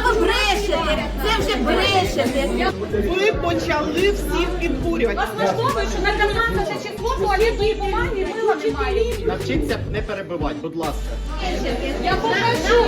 ви брешете? Це вже брешете. Ви почали всіх підбурювати. Вас влаштовує, що на 15 число туалетної бумаги мила немає. Навчіться не перебивати, будь ласка. Я покажу.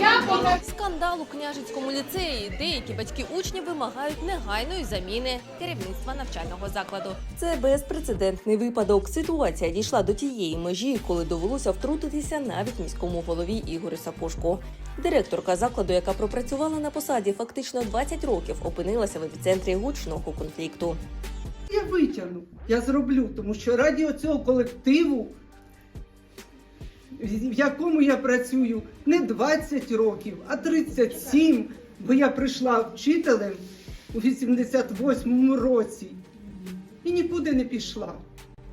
Я покажу. Скандал у княжицькому ліцеї. Деякі батьки учнів вимагають негайної заміни керівництва навчального закладу. Це безпрецедентний випадок. Ситуація дійшла до тієї межі, коли довелося втрутитися навіть міському голові Ігорю Сапожку. Директорка закладу, яка пропрацювала на посаді фактично 20 років, опинилася в епіцентрі гучного конфлікту. Я витягну, я зроблю, тому що раді цього колективу, в якому я працюю не 20 років, а 37, бо я прийшла вчителем у 88-му році і нікуди не пішла.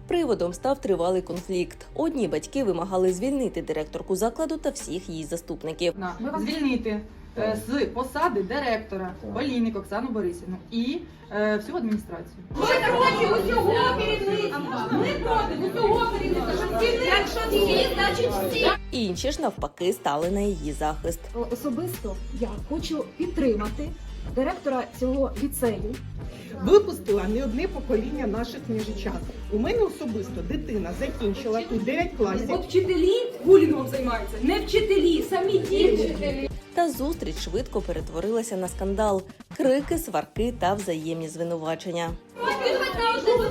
Приводом став тривалий конфлікт. Одні батьки вимагали звільнити директорку закладу та всіх її заступників. звільнити е, з посади директора Олійник Оксану Борисівну і е, всю адміністрацію. Ми проти усього керівництва. Ми проти усього керівництва. Щоб всі Якщо всі, значить всі. Інші ж навпаки стали на її захист. Особисто я хочу підтримати директора цього ліцею. Випустила не одне покоління наших княжичат. У мене особисто дитина закінчила тут 9 класів. От вчителі булінгом займаються. Не вчителі, самі діти. Та зустріч швидко перетворилася на скандал, крики, сварки та взаємні звинувачення.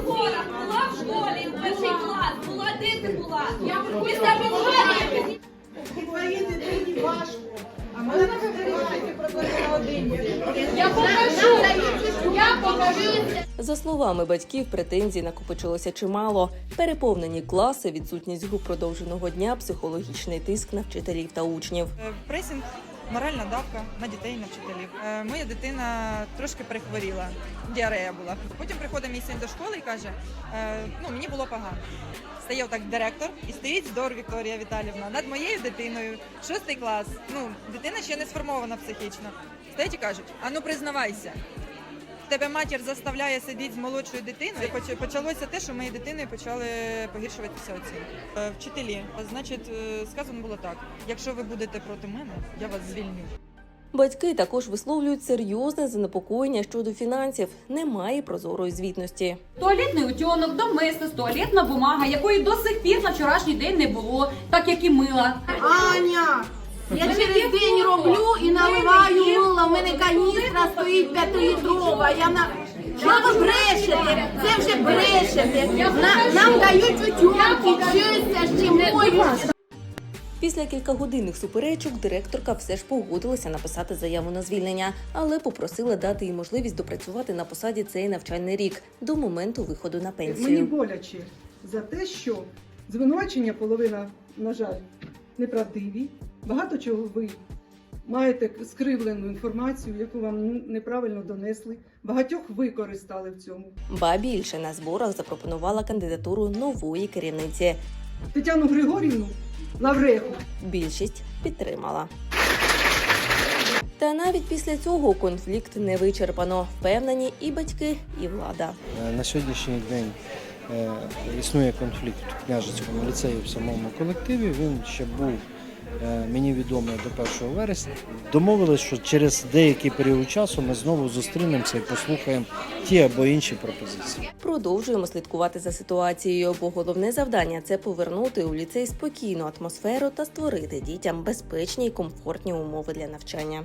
Була в школі, перший клас, була де ти була. Я. Дитині важко. А мене вирішити проблеми на один. Я покажу. Я покажу. За словами батьків, претензій накопичилося чимало: переповнені класи, відсутність груп продовженого дня, психологічний тиск на вчителів та учнів. Е, Пресінг, моральна давка на дітей, на вчителів. Е, Моя дитина трошки прихворіла, діарея була. Потім приходить мій син до школи і каже: е, ну мені було погано. Стає так директор і стоїть здор Вікторія Віталівна над моєю дитиною, шостий клас. Ну, дитина ще не сформована психічно. Стоять і кажуть: а ну признавайся. Тебе матір заставляє сидіти з молодшою дитиною. Поч- Почалося те, що моєї дитини почали погіршуватися оцінки. Е, Вчителі, значить, е, сказано було так: якщо ви будете проти мене, я вас звільню. Батьки також висловлюють серйозне занепокоєння щодо фінансів. Немає прозорої звітності. Туалетний утюнок, доместос, туалетна бумага, якої до сих пір на вчорашній день не було, так як і мила. Аня, я через день роблю і наливаю мило. У мене каністра стоїть п'ятилітрова. Я на що ви брешете? Це вже брешете. На- нам дають утюнки, чистя, з чим можна. Після кількагодинних суперечок директорка все ж погодилася написати заяву на звільнення, але попросила дати їй можливість допрацювати на посаді цей навчальний рік до моменту виходу на Мені пенсію. боляче за те, що звинувачення половина, на жаль, неправдиві. Багато чого ви маєте скривлену інформацію, яку вам неправильно донесли. Багатьох використали в цьому. Ба більше на зборах запропонувала кандидатуру нової керівниці. Тетяну Григорівну Лавреху. Більшість підтримала. Та навіть після цього конфлікт не вичерпано. Впевнені і батьки, і влада. Е, На сьогоднішній день е, існує конфлікт в княжицькому ліцеї в самому колективі. Він ще був мені відомий до 1 вересня. Домовились, що через деякий період часу ми знову зустрінемося і послухаємо ті або інші пропозиції. Продовжуємо слідкувати за ситуацією, бо головне завдання це повернути у ліцей спокійну атмосферу та створити дітям безпечні і комфортні умови для навчання.